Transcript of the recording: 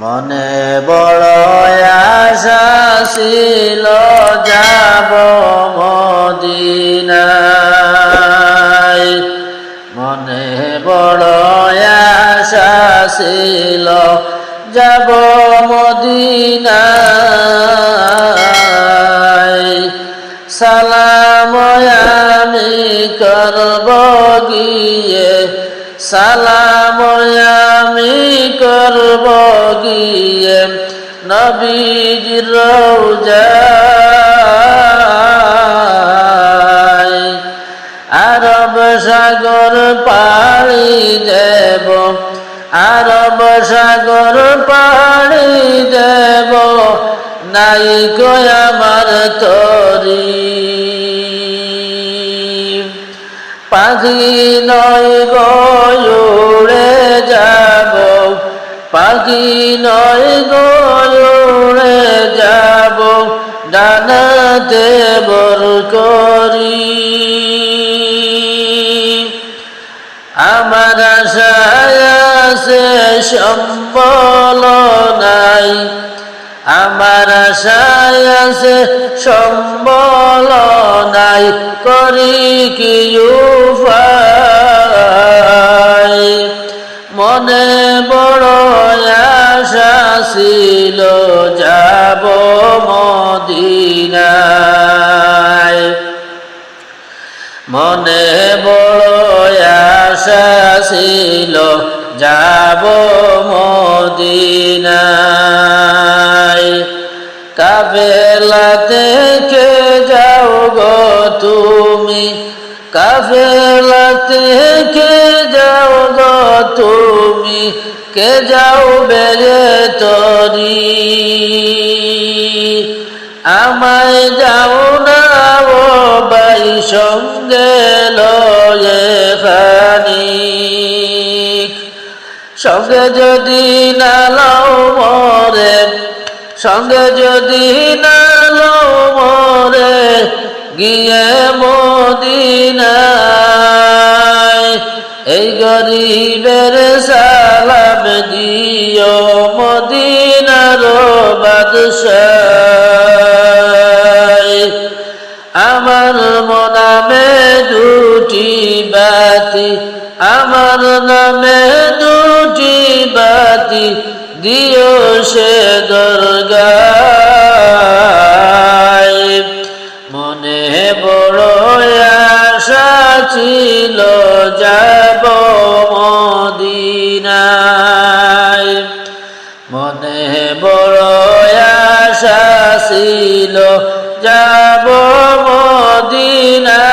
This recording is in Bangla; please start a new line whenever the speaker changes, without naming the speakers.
মনে বড় আশা যাব মদিনায়। মনে বড় আশা যাব মদিনায়। সালাম আমি করব গিয়ে সালাম আমি করব গিয়ে রোজায় আরব সাগর পাড়ি দেব, আরব সাগর পাড়ি দেব। নাই কই আমার তরি। পাখি নয় গয়ুড়ে যাব। পাখি নয় গয়ুড়ে যাব। ডানাতে বর করি। আমার আশায় সম্বল নাই। আমার আশায় সম্বল নাই। করি কি মদিনায় মনে বড় ছিল, যাব মদিনায় কাফেলা থেকে যাও গো তুমি? কাফেলা থেকে যাও গো তুমি? কে যাও বেজে তরি? আমায় যাও না ও বাই সঙ্গে লয়ে খানিক সঙ্গে যদি না লও মরে, সঙ্গে যদি না লও মরে, গিয়ে মদিনায়। এই গরিবের সালাম দিও বাতি, আমার নামে দুটি বাতি দিও সে দরগায়। মনে বড় আশা ছিল যাব মদিনায়। মনে বড় আশা ছিল যাব মদিনা